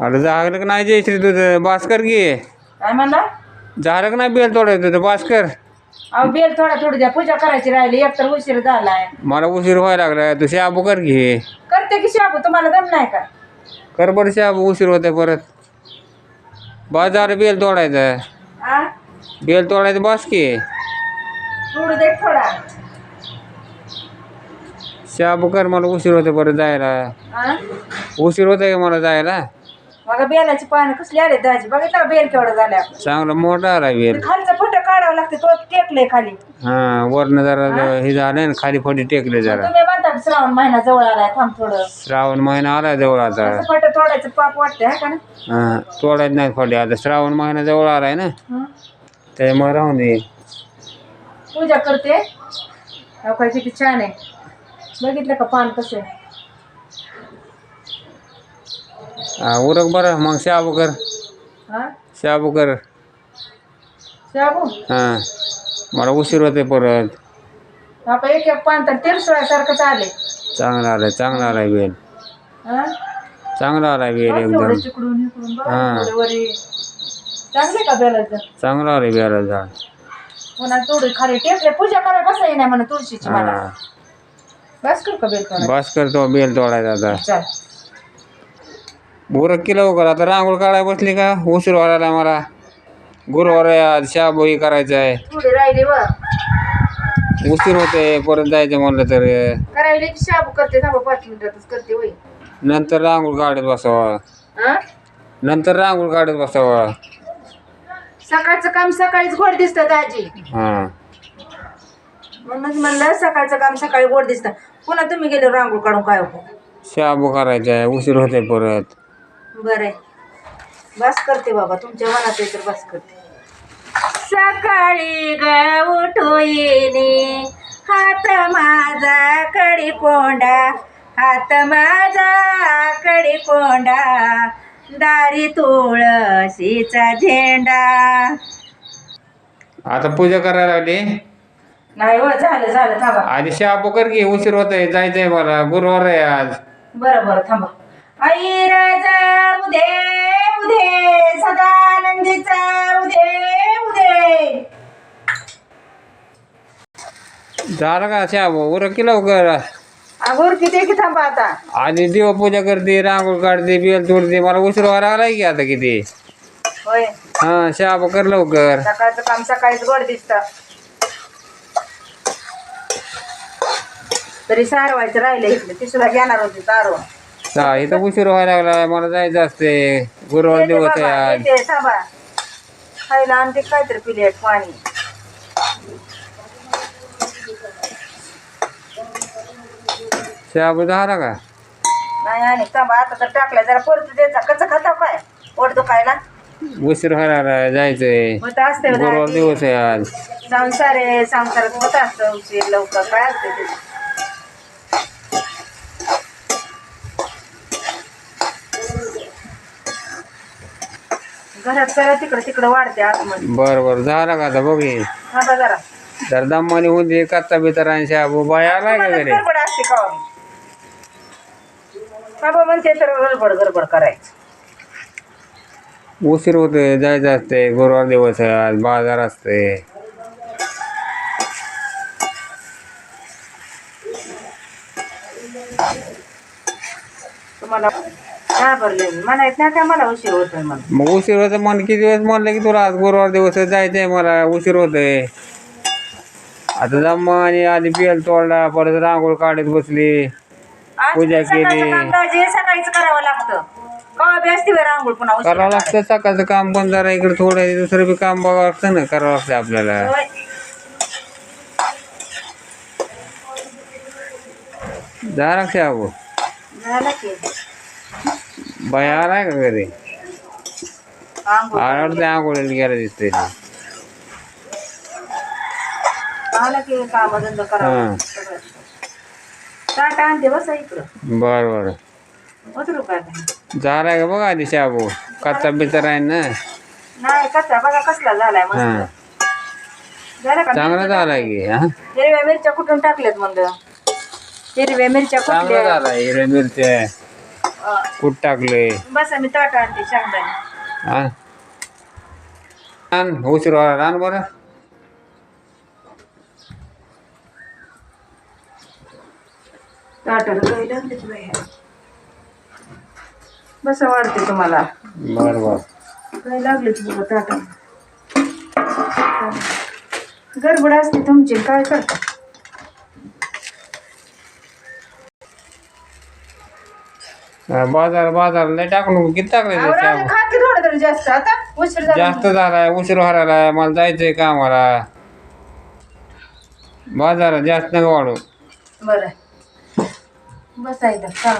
अरे झालं का नाही जयश्री तुझं. भास्कर घे. काय म्हणला? झालं का नाही बेल तोडायचं तुझं भास्कर. अहो बेल थोडा थोडी द्या. पूजा करायची राहिली. एकतर उशीर झालाय. मला उशीर व्हायला लागला. तू शाबू कर घे. करते की शाबू? तुम्हाला दम नाही का? कर बरं शाबू उशीर होते परत. बाजार बेल तोडायचं. आ? बेल तोडायचं बस की. थोडं दे थोडा. शाबू कर मला उशीर होते परत जायला. आ? उशीर होते का मला जायला? मग बेलाची पानं कसली आले दाजी. बघितलं का बेल केवढं झालं आपलं चांगला मोठा आला बेल. ते खालचं फोटो काढावं लागते तो टेकले खाली. हा वरनं जरा हे? झालं ना खाली फटी टेकले जरा. तुम्ही म्हणता की श्रावण महिना जवळ आलाय थांब थोडं. श्रावण महिना आला जवळ आता. फोटो तोडायचं पाप वाटते हा का ना हा तोडायचं नाही फटे. आता श्रावण महिना जवळ आलाय ना. हं? त्याच्यामुळे राहून दे. पूजा करते. अहो काय किती छान आहे. बघितलं का पान कसं आहे हा उरक बरं मग शाबू कर. हा? शाबू कर. शाबू? हा. मला उशीर होते परत. एक एक पान तर चांगला आलाय चांगला आलाय बेल हा? चांगला आलाय बेल बघ एकदम. तेवढं तिकडून इकडून बघ हा. थोडं वरी. चांगले का बेलाचं? चांगला आलाय बेला झाड थोडी खाली टेकले. पूजा करायला बसाय नाही म्हणा तुळशीची मला? हा बस करू का बेल बस करतो बेल तोडायचा आता. चल. उरक किलो कर आता रांगोळ काढायला बसली का? उशीर व्हायला मला. गुरुवार आहे आज शाबू हे करायचं आहे थोडी राहिली व उशीर होते परत जायचं म्हणलं तर. करायला की शाबू करते थांबा पाच मिनिटातच करते होय. नंतर रांगोळ काढत बसावं. हा? नंतर रांगोळ काढत बसावं. सकाळचं काम सकाळीच गोड दिसतं दाजी. हां. म्हणूनच म्हणलं सकाळचं काम सकाळी गोड दिसतं. पुन्हा तुम्ही गेले रांगोळ काढून काय हो? शाबू करायचा आहे उशीर होते परत. बरं आहे. बस करते बाबा तुमच्या मनात आहे तर बस करते. सकाळी ग उठू येणे. हात माझा कडी. कोंडा हात माझा कडी. कोंडा दारी तुळशीचा झेंडा. आता पूजा करायला लागली? नाही हो झालं झालं थांबा. आधी शाबू कर की उशीर होते जायचंय मला. गुरुवार आहे आज. बरं बरं थांबा. उदे उदे झालं का शाबू उरक लवकर. अगोर किती की थांबा आता. आधी देवपूजा करते रांगोळ काढते बेल तोडते. मला उशीर व्हायला लागलाय की आता किती? होय. हा शाबू कर लवकर. सकाळचं काम सकाळीच गोड दिसत. तरी सारवायचं राहिलं इथलं ती सुद्धा घेणार होती सारवून हा इथं उशीर व्हायला लागला. मला जायचं असते. गुरुवार दिवस आहे आज. खायला आणते काहीतरी पिलेट पाणी. शाबू झाला का? नाही आणि थांबा आता तर टाकला. जरा परत द्यायचा. कसं खाता काय? पोट दुखायला उशीर व्हायला लागला. जायचंय. होत असते गुरुवार दिवस आहे आज. संसार आहे संसारात होत असतं उशीर लवकर. काय असते घरात सगळं तिकडं तिकडं वाढते आतमध्ये. बर बर. झाला का आता? बघ हे. थांबा जरा. जर दमानी होऊन दे कच्चा बितर आणि शाबू बाय आलाय का घरी? गडबड असते का हो? बाबा म्हणते तर गडबड गडबड करायचं. उशीर होते जायचं असते गुरुवार दिवस आहे आज बाजार असते तुम्हाला घाबरले ना मला उशीर होतोय मला मग उशीर होतं मन किती दिवस म्हणलं की तुला आज गुरुवार दिवस आहे, जायचंय मला उशीर होतंय. आता दम्मा आणि आधी पेल तोडला परत रांगोळ काढत बसली आज पूजा सकाळचं केली. काम दाजी सकाळीच करावं लागतं. कवा बी असते वेळ आंघोळ पुन्हा उशिरा करावं लागतं सकाळचं काम पण जरा इकडे थोडं दुसरं बी काम बघावं लागतं ना करावं लागतं आपल्याला. होय. झाला का शाबू झालं की. बाई आलाय का घरी? आंघोळ आवडते आंघोळीला गेला दिसतंय ते. आलं की काम धंदा हा. करावं सगळं. ताट आणते बसा इकडं. बरं बरं. उतरू ते? झालाय का बघा आधी शाबू? कच्चा बिचार आहे ना? नाही कसा बघा कसला झालाय हा. मस्त झालं का चांगला झालाय की हा? हिरव्या मिरच्या कुठून टाकल्यात म्हणलं? हिरव्या मिरच्या चांगला कुठल्या झालाय हिरव्या मिरच्या. कुठ टाकलंय? बसा मी ताट आणते शेंगदाणे आण आण उशीर व्हायला आण बरं. ताटाला काही लागलीच बाई बसा वाढते तुम्हाला. बरं बरं. काय लागलीच बघा ताटाला. गडबड असते तुमची काय करता? हा, बाजार बाजार लय टाकू नको किती टाकले अहो, राजा, खा की थोडं तरी जास्त. आता उशीर झाला जास्त झालाय उशीर व्हायला मला जायचंय कामाला. बाजारात जास्त नका वाढू बरं. बसा इथं चला.